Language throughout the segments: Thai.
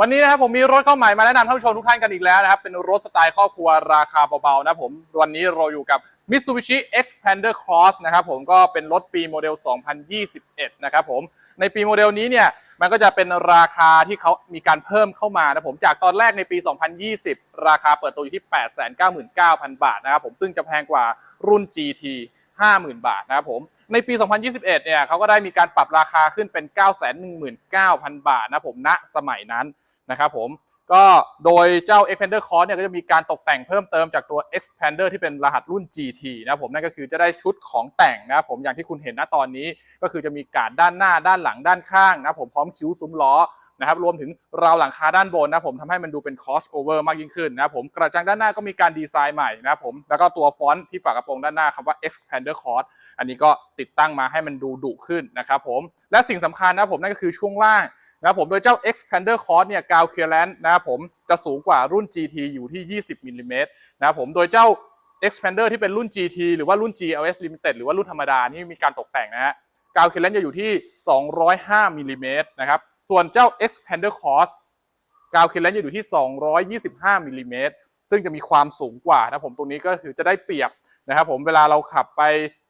วันนี้นะครับผมมีรถเข้าใหม่มาแนะนำท่านผู้ชมทุกท่านกันอีกแล้วนะครับ เป็นรถสไตล์ครอบครัวราคาเบาๆนะผม วันนี้เราอยู่กับ Mitsubishi Xpander Cross นะครับผมก็เป็นรถปีโมเดล 2021 นะครับผม ในปีโมเดลนี้เนี่ย มันก็จะเป็นราคาที่เขามีการเพิ่มเข้ามานะผม จากตอนแรกในปี 2020 ราคาเปิดตัวอยู่ที่ 899,000 บาทนะครับผมซึ่งจะแพงกว่ารุ่น GT 50,000 บาทนะครับผมในปี 2021 เนี่ยเขาก็ได้มีการปรับราคาขึ้นเป็น 919,000 บาทนะผมณสมัยนั้น นะครับผมก็โดยเจ้า Expander Cross เนี่ยก็จะมีการตกแต่งเพิ่มเติมจากตัว Expander ที่เป็นรหัสรุ่น GT นะครับผมนั่นก็คือจะได้ชุดของแต่งนะครับผมอย่างที่คุณเห็นณตอนนี้ ก็คือจะมีการด้านหน้าด้านหลังด้านข้างนะผมพร้อมคิ้วซุ้มล้อนะครับรวมถึงราวหลังคาด้านบนนะผมทำให้มันดูเป็น cross over มากยิ่งขึ้นนะครับผมกระจังด้านหน้าก็มีการดีไซน์ใหม่นะครับผมแล้วก็ตัวฟอนต์ที่ฝากระโปรงด้านหน้าคำว่า Expander Cross อันนี้ก็ติดตั้งมาให้มันดูดุขึ้นนะครับผมและสิ่งสำคัญนะครับผมนั่นก็คือช่วงล่าง นะครับผมโดยเจ้า Expander Cross เนี่ยกาวเคลียร์แลนด์นะครับผมจะสูงกว่ารุ่น GT อยู่ที่ 20มิลลิเมตรนะครับผมโดยเจ้า Expander ที่เป็นรุ่น GT หรือว่ารุ่น GLS Limited หรือว่ารุ่นธรรมดานี่มีการตกแต่งนะฮะกาวเคเลนจะอยู่ที่ 205มิลลิเมตรนะครับส่วนเจ้า Expander Cross กาวเคเลนจะอยู่ที่ 225มิลลิเมตรซึ่งจะมีความสูงกว่านะผมตรงนี้ก็คือจะได้เปรียบนะครับผมเวลาเราขับไป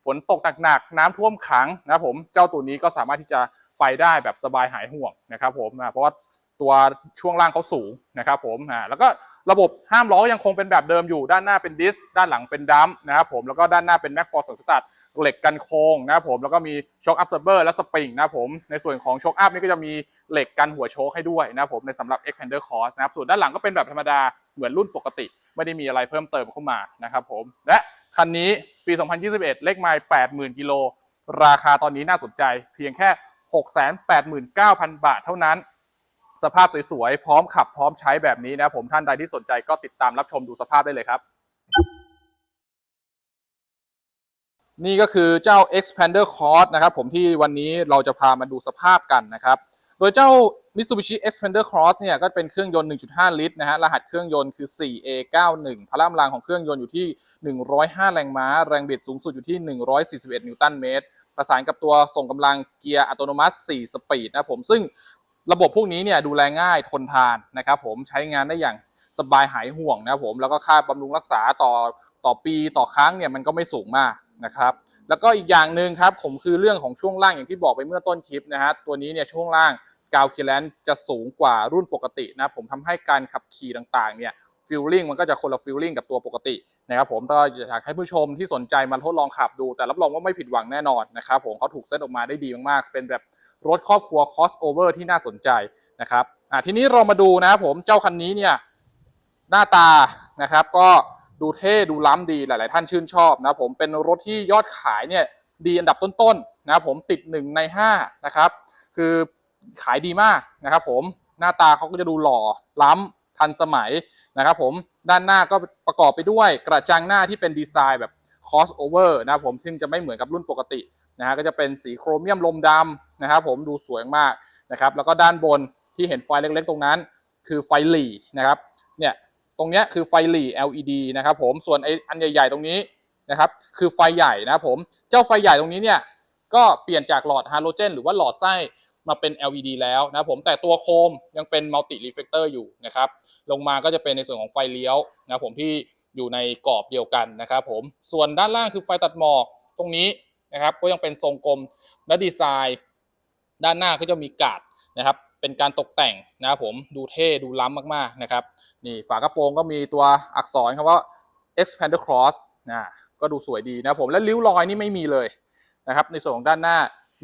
ฝนตกหนักๆน้ำท่วมขังนะครับผมเจ้าตัวนี้ก็สามารถที่จะ ไปได้แบบสบายหายห่วงนะครับผมเพราะว่าตัวช่วงล่างเขาสูงนะครับผมแล้วก็ระบบห้ามล้อยังคงเป็นแบบเดิมอยู่ด้านหน้าเป็นดิสด้านหลังเป็นดัมนะครับผมแล้วก็ด้านหน้าเป็น Mac Force Stud เหล็กกันโค้งนะครับผมแล้วก็มีช็อคอัพเซอร์เบอร์และสปริงนะครับผมในส่วนของช็อคอัพนี่ก็จะมีเหล็กกันหัวโชคให้ด้วยนะครับผมในสำหรับ Expander Cross นะครับส่วนด้านหลังก็เป็นแบบธรรมดาเหมือนรุ่นปกติ ไม่ได้มีอะไรเพิ่มเติมเข้ามานะครับผมและคันนี้ปี 2021 เลขไมล์80,000 กิโล ราคาตอนนี้น่าสนใจเพียงแค่ 689,000 บาทเท่านั้น สภาพสวยๆ พร้อมขับพร้อมใช้แบบนี้นะครับผมท่านใดที่สนใจก็ติดตามรับชมดูสภาพได้เลยครับ นี่ก็คือเจ้า Expander Cross นะครับผมที่วันนี้เราจะพามาดูสภาพกันนะครับ โดยเจ้า Mitsubishi Expander Cross เนี่ยก็เป็นเครื่องยนต์ 1.5 ลิตรนะฮะ รหัสเครื่องยนต์คือ 4A91 พละกำลังของเครื่องยนต์อยู่ที่ 105 แรงม้า แรงบิดสูงสุดอยู่ที่ 141 นิวตันเมตร ประสานกับตัวส่งกำลังเกียร์อัตโนมัติ 4 สปีดนะผมซึ่งระบบพวกนี้เนี่ยดูแลง่ายทนทานนะครับผมใช้งานได้อย่างสบายหายห่วงนะผมแล้วก็ค่าบำรุงรักษาต่อต่อปีต่อครั้งเนี่ยมันก็ไม่สูงมากนะครับแล้วก็อีกอย่างหนึ่งครับผมคือเรื่องของช่วงล่างอย่างที่บอกไปเมื่อต้นคลิปนะฮะตัวนี้เนี่ยช่วงล่างกาวคีแลนจะสูงกว่ารุ่นปกตินะผมทำให้การขับขี่ต่างๆเนี่ย ฟิลลิ่งมันก็จะคนละฟิลลิ่งกับตัวปกตินะครับผมก็อยากให้ผู้ชมที่สนใจมาทดลองขับดู แต่รับรองว่าไม่ผิดหวังแน่นอนนะครับผมเขาถูกเซตออกมาได้ดีมากๆ เป็นแบบรถครอบครัว crossover ที่น่าสนใจนะครับอะทีนี้เรามาดูนะครับผมเจ้าคันนี้เนี่ยหน้าตานะครับก็ดูเท่ดูล้ำดีหลาย ๆ ท่านชื่นชอบนะผมเป็นรถที่ยอดขายเนี่ยดีอันดับต้น ๆ นะครับผมติดหนึ่งในห้านะครับคือขายดีมากนะครับผมหน้าตาเขาก็จะดูหล่อล้ำ ทันสมัยนะครับผมด้านหน้าก็ประกอบไปด้วยกระจังหน้าที่เป็นดีไซน์แบบ cross over นะครับผมซึ่งจะไม่เหมือนกับรุ่นปกตินะฮะก็จะเป็นสีโครเมียมลมดำนะครับผมดูสวยมากนะครับแล้วก็ด้านบนที่เห็นไฟเล็กๆ ตรงนั้น คือไฟหลีนะครับเนี่ยตรงเนี้ยคือไฟหลี LED นะครับผมส่วนไออันใหญ่ๆ ตรงนี้นะครับคือไฟใหญ่นะครับผมเจ้าไฟใหญ่ตรงนี้เนี่ยก็เปลี่ยนจากหลอดฮาโลเจนหรือว่าหลอดไส้ มาเป็น LED แล้วนะผมแต่ตัวโคมยังเป็นมัลติรีเฟกเตอร์อยู่นะครับลงมาก็จะเป็นในส่วนของไฟเลี้ยวนะผมที่อยู่ในกรอบเดียวกันนะครับผมส่วนด้านล่างคือไฟตัดหมอกตรงนี้นะครับก็ยังเป็นทรงกลมและดีไซน์ ด้านหน้าก็จะมีกาดนะครับเป็นการตกแต่งนะครับผมดูเท่ดูล้ำมากๆนะครับนี่ฝากระโปรงก็มีตัวอักษรคำว่า Expander Cross นะก็ดูสวยดีนะครับผมและริ้วรอยนี่ไม่มีเลยนะครับในส่วนของด้านหน้า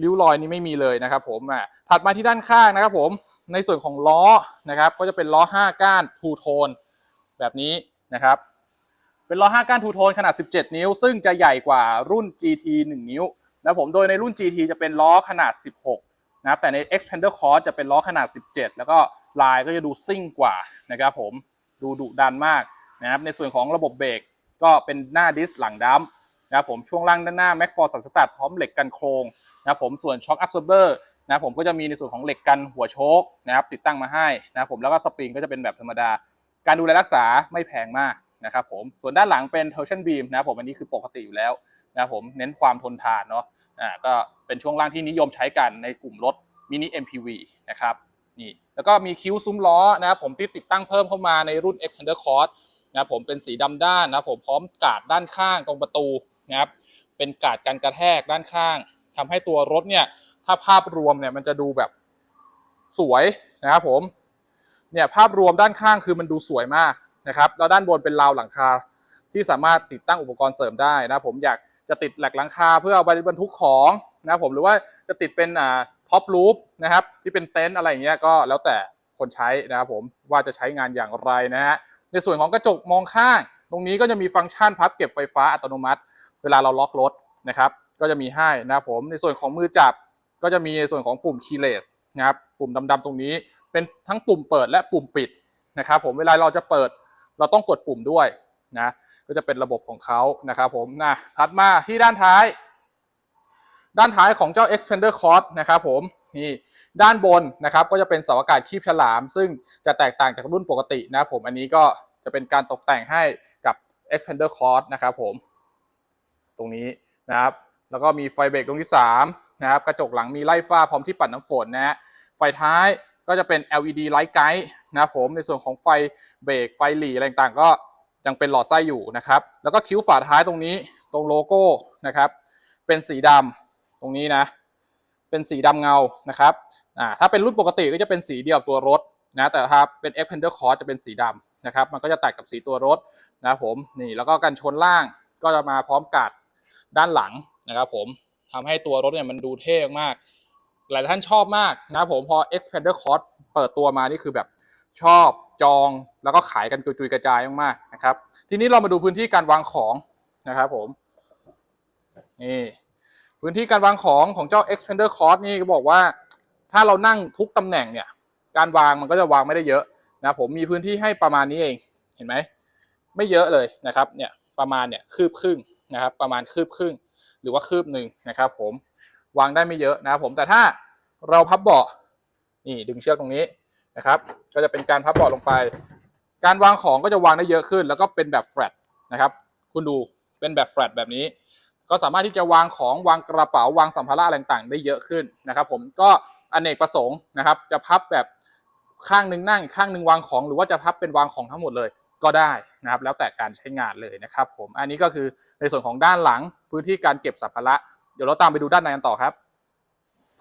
ริ้วรอยนี่ไม่มีเลยนะครับผมอะถัดมาที่ด้านข้างนะครับผมในส่วนของล้อนะครับก็จะเป็นล้อ 5 ก้านทูโทนแบบนี้นะครับ เป็นล้อ 5 ก้านทูโทนขนาด 17 นิ้ว ซึ่งจะใหญ่กว่ารุ่น GT 1 นิ้วนะผมโดยในรุ่น GT จะเป็นล้อขนาด 16นะครับแต่ใน Expander Cross จะเป็นล้อขนาด 17 แล้วก็ลายก็จะดูซิ่งกว่านะครับผมดูดุดันมากนะครับในส่วนของระบบเบรกก็เป็นหน้าดิสก์หลังดัมป์นะครับผมช่วงล่างด้านหน้า Mac Force สตัดพร้อมเหล็กกันโครง นะครับผมส่วน Shock Absorber นะครับผมก็จะมีในส่วนของเหล็กกันหัวโชคนะครับติดตั้งมาให้นะครับผมแล้วก็สปริงก็จะเป็นแบบธรรมดา การดูแลรักษาไม่แพงมากนะครับผมส่วนด้านหลังเป็น torsion beam นะครับผมอันนี้คือปกติอยู่แล้วนะครับผมเน้นความทนทานเนาะอ่าก็เป็นช่วงล่างที่นิยมใช้กันในกลุ่มรถมินิ MPV นะครับนี่แล้วก็มีคิ้วซุ้มล้อนะครับผมที่ติดตั้งเพิ่มเข้ามาในรุ่น Xpander Cross นะครับผมเป็นสีดำด้านนะครับผมพร้อมกาดด้านข้างตรงประตูนะครับเป็นกาดกันกระแทกด้านข้าง ทำให้ตัวรถเนี่ย ถ้าภาพรวมเนี่ยมันจะดูแบบสวยนะครับผม เนี่ยภาพรวมด้านข้างคือมันดูสวยมากนะครับแล้วด้านบนเป็นราวหลังคาที่สามารถติดตั้งอุปกรณ์เสริมได้นะครับผมอยากจะติดแหลกหลังคาเพื่อเอาไปบรรทุกของนะครับผมหรือว่าจะติดเป็นอ่าท็อปลูปนะครับที่เป็นเต็นท์อะไรอย่างเงี้ยก็แล้วแต่คนใช้นะครับผมว่าจะใช้งานอย่างไรนะฮะในส่วนของกระจกมองข้าง ตรงนี้ก็จะมีฟังก์ชันพับเก็บไฟฟ้าอัตโนมัติ เวลาเราล็อกรถนะครับ ก็จะมีให้นะครับผมในส่วนของมือจับก็จะมีในส่วนของปุ่ม keyless นะครับปุ่มดำๆตรงนี้ เป็นทั้งปุ่มเปิดและปุ่มปิดนะครับผมเวลาเราจะเปิดเราต้องกดปุ่มด้วยนะก็จะเป็นระบบของเขานะครับผมนะถัดมาที่ด้านท้าย ด้านท้ายของเจ้า Expander Cross นะครับผมนี่ด้านบนนะครับก็จะเป็นเสาอากาศคีบฉลาม ซึ่งจะแตกต่างจากรุ่นปกตินะผมอันนี้ก็จะเป็นการตกแต่งให้กับ Expander Cross นะครับผมตรงนี้นะครับ แล้วก็มีไฟเบรกตรงที่3นะครับกระจกหลังมีไล่ฟ้าพร้อมที่ปัดน้ำฝนนะฮะไฟท้ายก็จะเป็น LED Light Guide นะผมในส่วนของไฟเบรกไฟหลีอะไรต่างๆ ก็ยังเป็นหลอดไส้อยู่นะครับ แล้วก็คิ้วฝาท้ายตรงนี้ตรงโลโก้นะครับ เป็นสีดำตรงนี้นะ เป็นสีดำเงานะครับอ่าถ้าเป็นรุ่นปกติก็จะเป็นสีเดียวกับตัวรถนะแต่ถ้าเป็น expander Cross จะเป็นสีดำนะครับ มันก็จะแตกกับสีตัวรถนะครับผมนี่แล้วก็กันชนล่างก็จะมาพร้อมกัดด้านหลัง นะครับผมทำให้ตัวรถเนี่ยมันดูเท่มาก หลายท่านชอบมากนะครับผมพอ Xpander Cross เปิดตัวมานี่คือแบบชอบจองแล้วก็ขายกันจุยกระจายมากๆนะครับ ทีนี้เรามาดูพื้นที่การวางของนะครับผมนี่พื้นที่การวางของของเจ้า Expander Cross นี่ก็บอกว่า ถ้าเรานั่งทุกตำแหน่งเนี่ย การวางมันก็จะวางไม่ได้เยอะนะผมมีพื้นที่ให้ประมาณนี้เองเห็นไหมไม่เยอะเลยนะครับเนี่ยประมาณเนี่ยคืบครึ่งนะครับ ประมาณคืบครึ่ง หรือว่าคืบหนึ่งนะครับผมวางได้ไม่เยอะนะครับผมแต่ถ้าเราพับเบาะนี่ดึงเชือกตรงนี้นะครับ ก็จะเป็นการพับเบาะลงไป การวางของก็จะวางได้เยอะขึ้น แล้วก็เป็นแบบแฟลตนะครับ คุณดูเป็นแบบแฟลตแบบนี้ ก็สามารถที่จะวางของวางกระเป๋าวางสัมภาระอะไรต่างๆ ได้เยอะขึ้นนะครับ ผมก็อเนกประสงค์นะครับ จะพับแบบข้างหนึ่งนั่งข้างหนึ่งวางของ หรือว่าจะพับเป็นวางของทั้งหมดเลย ก็ได้นะครับ แล้วแต่การใช้งานเลยนะครับ ผมอันนี้ก็คือในส่วนของด้านหลังพื้นที่การเก็บสัมภาระเดี๋ยวเราตามไปดูด้านในกันต่อครับ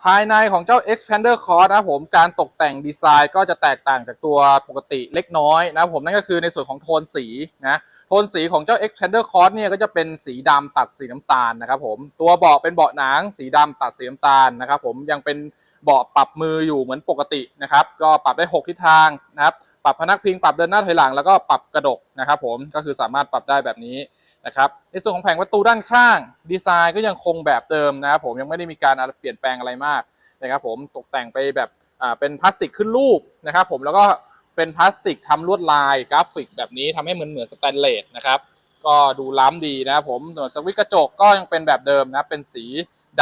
ภายในของเจ้า Expander Cross นะผมการตกแต่งดีไซน์ก็จะแตกต่างจากตัวปกติเล็กน้อยนะครับผมนั่นก็คือในส่วนของโทนสีนะโทนสีของเจ้า Expander Cross เนี่ยก็จะเป็นสีดำตัดสีน้ำตาลนะครับผมตัวเบาะเป็นเบาะหนังสีดำตัดสีน้ำตาลนะครับผมยังเป็นเบาะปรับมืออยู่เหมือนปกตินะครับ ก็ปรับได้ 6 ทิศทางนะครับ ปรับพนักพิงปรับเดินหน้าถอยหลังแล้วก็ปรับกระดกนะครับผมก็คือสามารถปรับได้แบบนี้นะครับในส่วนของแผงประตูด้านข้าง ดีไซน์ก็ยังคงแบบเดิมนะครับผมยังไม่ได้มีการเปลี่ยนแปลงอะไรมากนะครับผมตกแต่งไปแบบอ่าเป็นพลาสติกขึ้นรูปนะครับผมแล้วก็เป็นพลาสติกทำลวดลายกราฟิกแบบนี้ทำให้เหมือนเหมือนสแตนเลสนะครับก็ดูล้ำดีนะครับผมส่วนสวิตช์กระจกก็ยังเป็นแบบเดิมนะเป็นสี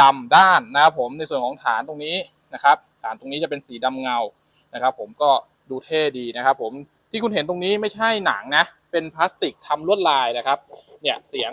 ดำด้านนะครับผมในส่วนของฐานตรงนี้นะครับฐานตรงนี้จะเป็นสีดำเงานะครับผมก็ ดูเท่ดีนะครับผมที่คุณเห็นตรงนี้ไม่ใช่หนังนะ เป็นพลาสติกทำลวดลายนะครับ เนี่ยเสียง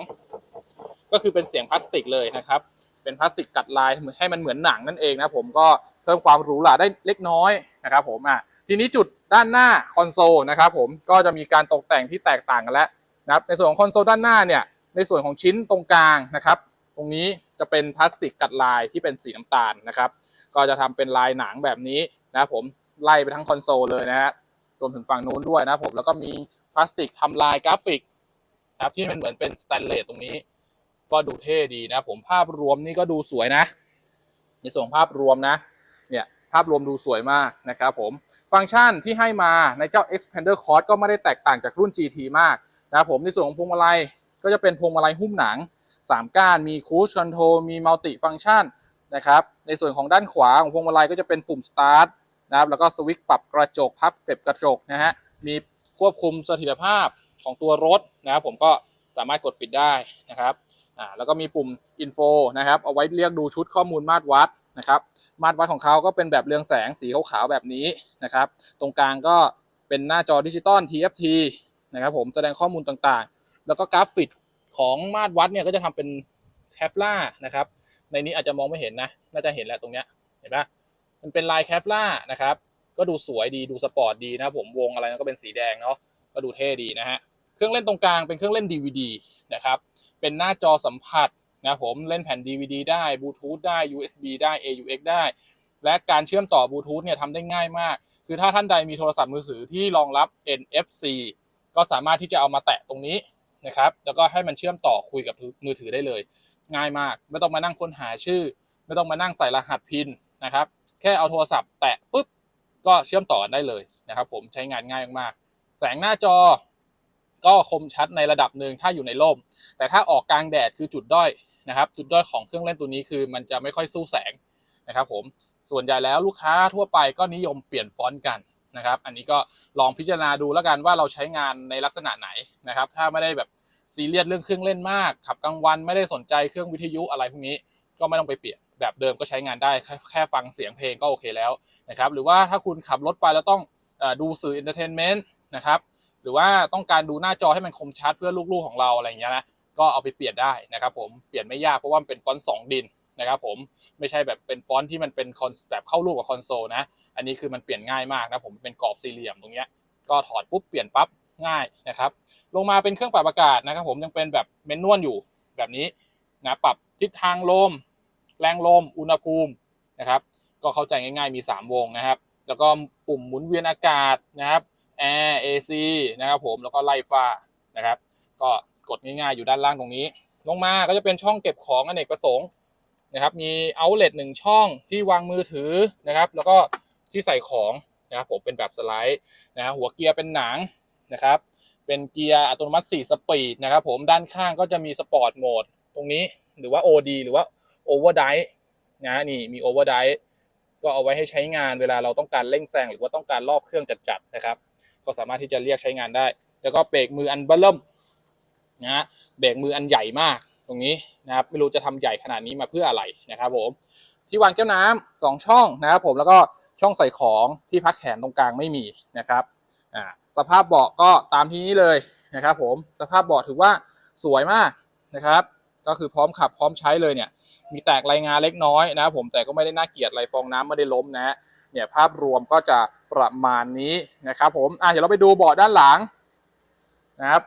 ก็คือเป็นเสียงพลาสติกเลยนะครับ เป็นพลาสติกกัดลายให้มันเหมือนหนังนั่นเองนะผมก็เพิ่มความหรูหราได้เล็กน้อยนะครับผมอะทีนี้จุดด้านหน้าคอนโซลนะครับผมก็จะมีการตกแต่งที่แตกต่างกันแล้วนะครับในส่วนของคอนโซลด้านหน้าเนี่ยในส่วนของชิ้นตรงกลางนะครับ ตรงนี้จะเป็นพลาสติกกัดลายที่เป็นสีน้ำตาลนะครับ ก็จะทำเป็นลายหนังแบบนี้นะครับผม ไล่ไปทั้งคอนโซลเลยนะฮะรวมถึงฝั่งนู้นด้วยนะผมแล้วก็มีพลาสติกทำลายกราฟิกนะครับที่มันเหมือนเป็นสแตนเลสตรงนี้ ก็ดูเท่ดีนะผมภาพรวมนี่ก็ดูสวยนะ ในส่วนของภาพรวมนะ เนี่ยภาพรวมดูสวยมากนะครับผมฟังก์ชันที่ให้มาในเจ้า Expander Cross ก็ไม่ได้แตกต่างจากรุ่น GT มากนะครับผมในส่วนของพวงมาลัยก็จะเป็นพวงมาลัยหุ้มหนัง 3 ก้านมีคูชคอนโทรมีมัลติฟังก์ชันนะครับในส่วนของด้านขวาของพวงมาลัยก็จะเป็นปุ่ม Start นะครับ แล้วก็สวิตช์ปรับกระจกพับเก็บกระจกนะฮะ มีควบคุมเสถิตภาพของตัวรถนะครับผมก็สามารถกดปิดได้นะครับอ่าแล้วก็มีปุ่ม info นะครับ เอาไว้เรียกดูชุดข้อมูลมาตรวัดนะครับ มาตรวัดของเขาก็เป็นแบบเรืองแสงสีขาวๆแบบนี้นะครับ ตรงกลางก็เป็นหน้าจอดิจิตอล TFT นะครับผมแสดงข้อมูลต่างๆ แล้วก็กราฟิกของมาตรวัดเนี่ยก็จะทำเป็นแคฟล่านะครับ ในนี้อาจจะมองไม่เห็นนะ น่าจะเห็นแหละตรงเนี้ย เห็นปะ มันเป็นลายแคฟล่านะครับ ก็ดูสวยดีดูสปอร์ตดีนะผมวงอะไรก็เป็นสีแดงเนาะก็ดูเท่ดีนะฮะเครื่องเล่นตรงกลางเป็นเครื่องเล่น DVD นะครับเป็นหน้าจอสัมผัสนะผมเล่นแผ่น DVD ได้บลูทูธได้ USB ได้ AUX ได้ และการเชื่อมต่อบลูทูธเนี่ยทำได้ง่ายมาก คือถ้าท่านใดมีโทรศัพท์มือถือที่รองรับ NFC ก็สามารถที่จะเอามาแตะตรงนี้นะครับ แล้วก็ให้มันเชื่อมต่อคุยกับมือถือได้เลย ง่ายมาก ไม่ต้องมานั่งค้นหาชื่อ ไม่ต้องมานั่งใส่รหัสพินนะครับ แค่เอาโทรศัพท์แตะปุ๊บก็เชื่อมต่อกันได้เลยนะครับ ผมใช้งานง่ายมากๆแสงหน้าจอก็คมชัดในระดับหนึ่งถ้าอยู่ในร่ม แต่ถ้าออกกลางแดดคือจุดด้อยนะครับ จุดด้อยของเครื่องเล่นตัวนี้คือมันจะไม่ค่อยสู้แสงนะครับ ผมส่วนใหญ่แล้วลูกค้าทั่วไปก็นิยมเปลี่ยนฟอนต์กันนะครับ อันนี้ก็ลองพิจารณาดูแล้วกันว่าเราใช้งานในลักษณะไหนนะครับ ถ้าไม่ได้แบบซีเรียสเรื่องเครื่องเล่นมากขับกลางวันไม่ได้สนใจเครื่องวิทยุอะไรพวกนี้ก็ไม่ต้องไปเปลี่ยน แบบเดิมก็ใช้งานได้แค่แคฟังเสียงเพลงก็โอเคแล้วนะครับหรือว่าถ้าคุณขับรถไปแล้วต้องอดูสื่อเอนเตอร์เทนเมนต์นะครับหรือว่าต้องการดูหน้าจอให้มันคมชัดเพื่อลูกๆของเราอะไรอย่างเงี้ยนะก็เอาไปเปลี่ยนได้นะครับผมเปลี่ยนไม่ยากเพราะว่ามันเป็นฟอนต์สองดินนะครับผมไม่ใช่แบบเป็นฟอนต์ที่มันเป็นคอนแบบเข้ารูปกับคอนโซลนะอันนี้คือมันเปลี่ยนง่ายมากนะผมเป็นกรอบสี่เหลี่ยมตรงเนี้ยก็ถอดปุ๊บเปลี่ยนปั๊บง่ายนะครับลงมาเป็นเครื่องปรับอากาศนะครับผมยังเป็นแบบเมนนวลอยู่แบบนี้นะปรับทิศทางลม แรงลม อุณหภูมินะครับ ก็เข้าใจง่ายๆมี 3 วงนะครับ แล้วก็ปุ่มหมุนเวียนอากาศนะครับแอร์ AC นะครับผมแล้วก็ไล่ฟ้านะครับ ก็กดง่ายๆอยู่ด้านล่างตรงนี้ ลงมาก็จะเป็นช่องเก็บของอเนกประสงค์นะครับ มีเอาเล t หนึ่งช่องที่วางมือถือนะครับ แล้วก็ที่ใส่ของนะครับผมเป็นแบบสไลด์นะหัวเกียร์เป็นหนังนะครับ เป็นเกียร์อัตโนมัติ 4 สปีดนะครับผมด้านข้างก็จะมีสปอร์ตโหมดตรงนี้หรือว่า OD หรือว่า Overdrive นะนี่มี Overdrive ก็เอาไว้ให้ใช้งานเวลาเราต้องการเร่งแซงหรือว่าต้องการรอบเครื่องจัดๆนะครับ ก็สามารถที่จะเรียกใช้งานได้ แล้วก็เบรกมืออันเบิ่มนะเบรกมืออันใหญ่มากตรงนี้นะครับไม่รู้จะทำใหญ่ขนาดนี้มาเพื่ออะไรนะครับผมที่วางแก้วน้ำสองช่องนะครับผมแล้วก็ช่องใส่ของที่พักแขนตรงกลางไม่มีนะครับอ่าสภาพเบาะก็ตามที่นี้เลยนะครับผมสภาพเบาะถือว่าสวยมากนะครับ ก็คือพร้อมขับพร้อมใช้เลยเนี่ย มีแตกรายงานเล็กน้อยนะครับผมแต่ก็ไม่ได้น่าเกลียดอะไรฟองน้ำไม่ได้ล้มนะฮะเนี่ยภาพรวมก็จะประมาณนี้นะครับผมอะเดี๋ยวเราไปดูเบาะด้านหลังนะครับ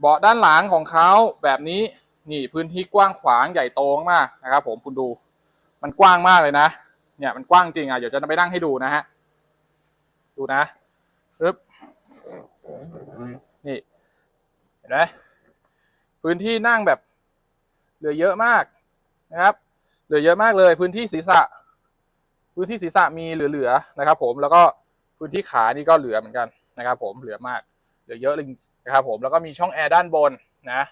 เบาะด้านหลังของเขาแบบนี้นี่พื้นที่กว้างขวางใหญ่โตมากนะครับ ผมคุณดูมันกว้างมากเลยนะ เนี่ยมันกว้างจริงอะเดี๋ยวจะไปนั่งให้ดูนะฮะดูนะปึ๊บนี่เห็นไหมพื้นที่นั่งแบบ ลือเยอะมากนะครับเหลือเยอะมากเลย พื้นที่ศีรษะ พื้นที่ศีรษะมีเหลือๆนะครับ ผมแล้วก็พื้นที่ขานี่ก็เหลือเหมือนกันนะครับ ผมเหลือมาก เหลือเยอะเลยนะครับ ผมแล้วก็มีช่องแอร์ด้านบนนะ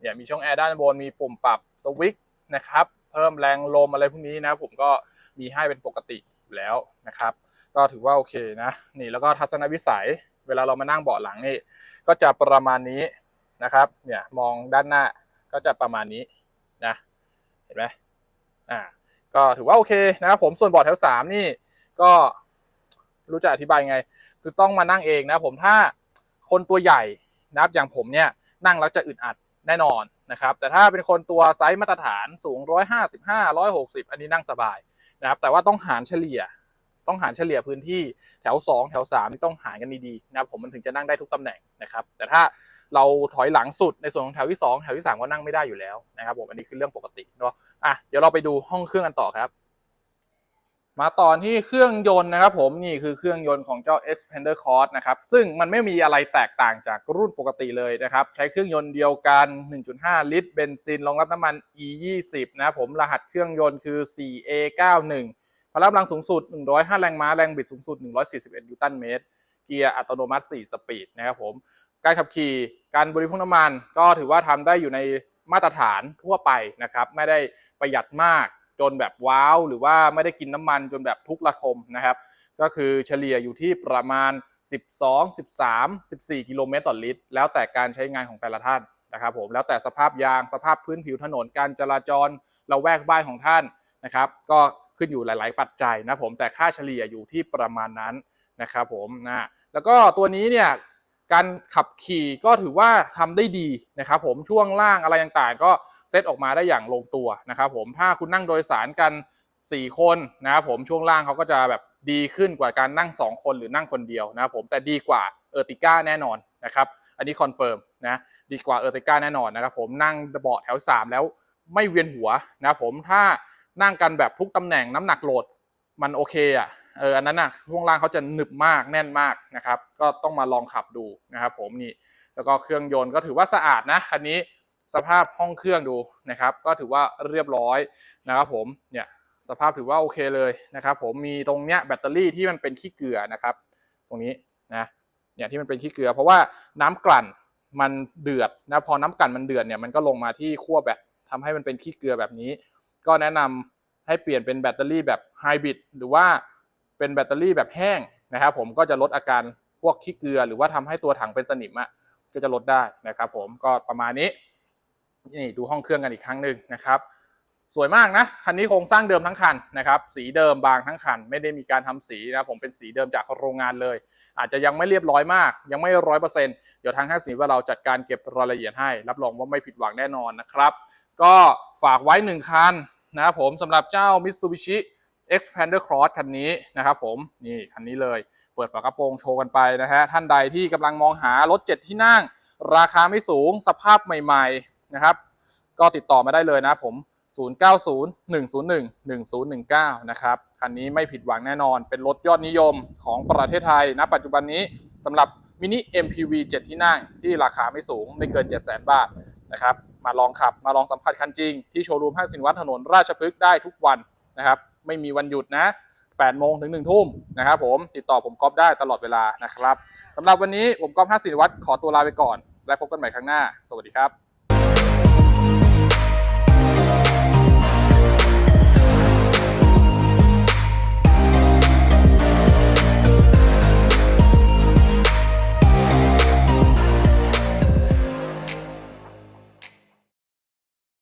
เนี่ยมีช่องแอร์ด้านบนมีปุ่มปรับสวิตช์นะครับ เพิ่มแรงลมอะไรพวกนี้นะ ผมก็มีให้เป็นปกติอยู่แล้วนะครับ ก็ถือว่าโอเคนะนี่แล้วก็ทัศนวิสัย เวลาเรามานั่งเบาะหลังนี่ก็จะประมาณนี้นะครับ เนี่ยมองด้านหน้าก็จะประมาณนี้ นะเห็นไหมอ่าก็ถือว่าโอเคนะครับผมส่วนเบาะแถวสามนี่ก็รู้จะอธิบายไง คือต้องมานั่งเองนะผมถ้าคนตัวใหญ่นะครับอย่างผมเนี่ยนั่งแล้วจะอึดอัดแน่นอนนะครับ แต่ถ้าเป็นคนตัวไซส์มาตรฐานสูง 155 160 อันนี้นั่งสบายนะครับ แต่ว่าต้องหารเฉลี่ย ต้องหารเฉลี่ยพื้นที่แถว 2 แถว3นี่ต้องหารกันดีๆนะครับผมมันถึงจะนั่งได้ทุกตำแหน่งนะครับ แต่ถ้า เราถอยหลังสุดในส่วนของแถวที่ 2 แถวที่ 3 ก็นั่งไม่ได้อยู่แล้วนะครับผมอันนี้คือเรื่องปกติเนาะอะเดี๋ยวเราไปดูห้องเครื่องกันต่อครับ มาต่อที่เครื่องยนต์นะครับผมนี่คือเครื่องยนต์ของเจ้า Expander Cross นะครับซึ่งมันไม่มีอะไรแตกต่างจากรุ่นปกติเลยนะครับใช้เครื่องยนต์เดียวกัน 1.5 ลิตรเบนซินรองรับน้ำมัน E20 นะครับผมรหัสเครื่องยนต์คือ 4A91 พลังกำลังสูงสุด 105 แรงม้า แรงบิดสูงสุด 141 นิวตันเมตร เกียร์อัตโนมัติ 4 สปีดนะครับผม การขับขี่การบริโภคน้ำมัน ก็ถือว่าทำได้อยู่ในมาตรฐานทั่วไปนะครับ ไม่ได้ประหยัดมากจนแบบว้าว หรือว่าไม่ได้กินน้ำมันจนแบบทุกระคมนะครับ ก็คือเฉลี่ยอยู่ที่ประมาณ 12 13 14 กิโลเมตรต่อลิตร แล้วแต่การใช้งานของแต่ละท่านนะครับผมแล้วแต่สภาพยางสภาพพื้นผิวถนนการจราจรเราแวกบ้านของท่านนะครับ ก็ขึ้นอยู่หลาย ๆ ปัจจัยนะผมแต่ค่าเฉลี่ยอยู่ที่ประมาณนั้นนะครับผมนะแล้วก็ตัวนี้เนี่ย การขับขี่ก็ถือว่าทำได้ดีนะครับผมช่วงล่างอะไรต่างๆ ก็เซตออกมาได้อย่างลงตัวนะครับผมถ้าคุณนั่งโดยสารกัน 4 คนนะครับผมช่วงล่างเขาก็จะแบบดีขึ้นกว่าการนั่ง 2 คนหรือนั่งคนเดียวนะครับผมแต่ดีกว่าเออร์ติก้าแน่นอนนะครับอันนี้คอนเฟิร์มนะดีกว่าเออร์ติก้าแน่นอนนะครับผมนั่งเบาะแถว 3 แล้วไม่เวียนหัวนะครับผมถ้านั่งกันแบบทุกตำแหน่งน้ำหนักโหลดมันโอเคอะ เอออันนั้นอะช่วงล่างเขาจะหนึบมากแน่นมากนะครับ ก็ต้องมาลองขับดูนะครับ ผมนี่แล้วก็เครื่องยนต์ก็ถือว่าสะอาดนะคันนี้สภาพห้องเครื่องดูนะครับ ก็ถือว่าเรียบร้อยนะครับผมเนี่ยสภาพถือว่าโอเคเลยนะครับ ผมมีตรงเนี้ยแบตเตอรี่ที่มันเป็นขี้เกลือนะครับ ตรงนี้นะเนี่ยที่มันเป็นขี้เกลือ เพราะว่าน้ำกลั่นมันเดือดนะพอน้ำกลั่นมันเดือดเนี่ยมันก็ลงมาที่ขั้วแบตทำให้มันเป็นขี้เกลือแบบนี้ ก็แนะนำให้เปลี่ยนเป็นแบตเตอรี่แบบไฮบริดหรือว่า เป็นแบตเตอรี่แบบแห้งนะครับผมก็จะลดอาการพวกขี้เกลือ หรือว่าทำให้ตัวถังเป็นสนิมอะ่ะก็จะลดได้นะครับผมก็ประมาณนี้นี่ดูห้องเครื่องกันอีกครั้งหนึ่งนะครับ สวยมากนะคันนี้โครงสร้างเดิมทั้งคันนะครับ สีเดิมบางทั้งคัน ไม่ได้มีการทำสีนะผมเป็นสีเดิมจากโรงงานเลย อาจจะยังไม่เรียบร้อยมาก ยังไม่ร้อยเปอร์เซ็นต์เดี๋ยวทางห้างสีว่าเราจัดการเก็บรายละเอียดให้ รับรองว่าไม่ผิดหวังแน่นอนนะครับ ก็ฝากไว้หนึ่งคันนะครับผมสำหรับเจ้า Mitsubishi Xpander Cross คันนี้นะครับผมนี่คันนี้เลย เปิดฝากระโปรงโชว์กันไปนะฮะท่านใดที่กำลังมองหารถ 7 ที่นั่ง ราคาไม่สูงสภาพใหม่ ๆนะครับ ก็ติดต่อมาได้เลยนะผม 0901011019 นะครับคันนี้ไม่ผิดหวังแน่นอน เป็นรถยอดนิยมของประเทศไทยณปัจจุบันนี้สำหรับมินิ MPV 7 ที่นั่ง ที่ราคาไม่สูงไม่เกิน 700,000 บาทนะครับมาลองขับมาลองสัมผัสคันจริง ที่โชว์รูมห้างสินวัฒน์ถนนราชพฤกษ์ได้ทุกวันนะครับ ไม่มีวันหยุดนะ8โมงถึง1ทุ่มนะครับผมติดต่อผมก๊อฟได้ตลอดเวลานะครับสำหรับวันนี้ผมก๊อฟห้าสินวัตรขอตัวลาไปก่อน และพบกันใหม่ครั้งหน้า สวัสดีครับ